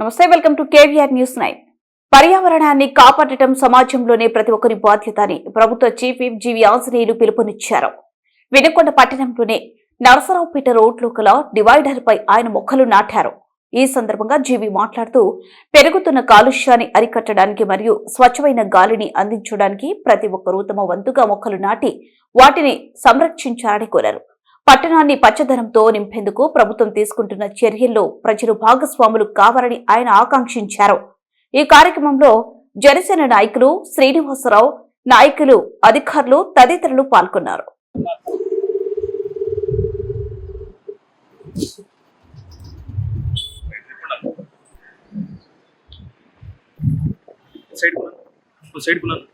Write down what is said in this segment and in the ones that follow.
నమస్తే welcome to KVR news nine. పర్యావరణాన్ని కాపాడటం సమాజంలోనే ప్రతి ఒక్కరి బాధ్యత అని ప్రభుత్వ చీఫ్ విప్ జీవి ఆంజనేయులు పిలుపునిచ్చారు. వినుకొండ పట్టణంలోనే నరసరావుపేట రోడ్లో గల డివైడర్ పై ఆయన మొక్కలు నాటారు. ఈ సందర్భంగా జీవి మాట్లాడుతూ పెరుగుతున్న కాలుష్యాన్ని అరికట్టడానికి మరియు స్వచ్ఛమైన గాలిని అందించడానికి ప్రతి ఒక్కరూ తమ వంతుగా మొక్కలు నాటి వాటిని సంరక్షించాలని కోరారు. పట్టణాన్ని పచ్చదనంతో నింపేందుకు ప్రభుత్వం తీసుకుంటున్న చర్యల్లో ప్రజలు భాగస్వాములు కావాలని ఆయన ఆకాంక్షించారు. ఈ కార్యక్రమంలో జనసేన నాయకులు శ్రీనివాసరావు నాయకులు అధికారులు తదితరులు పాల్గొన్నారు. సైడ్ కొన్నాను సైడ్ కొన్నాను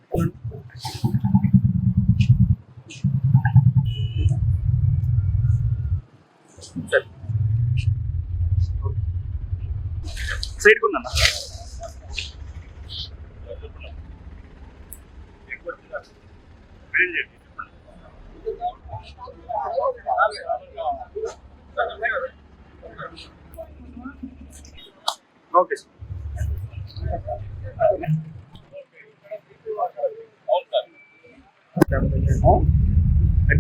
సరే. సైడ్ కొన్నాను? Okay sir.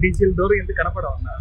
డీజిల్ డోర్ ఎందుకు కనపడవన్నా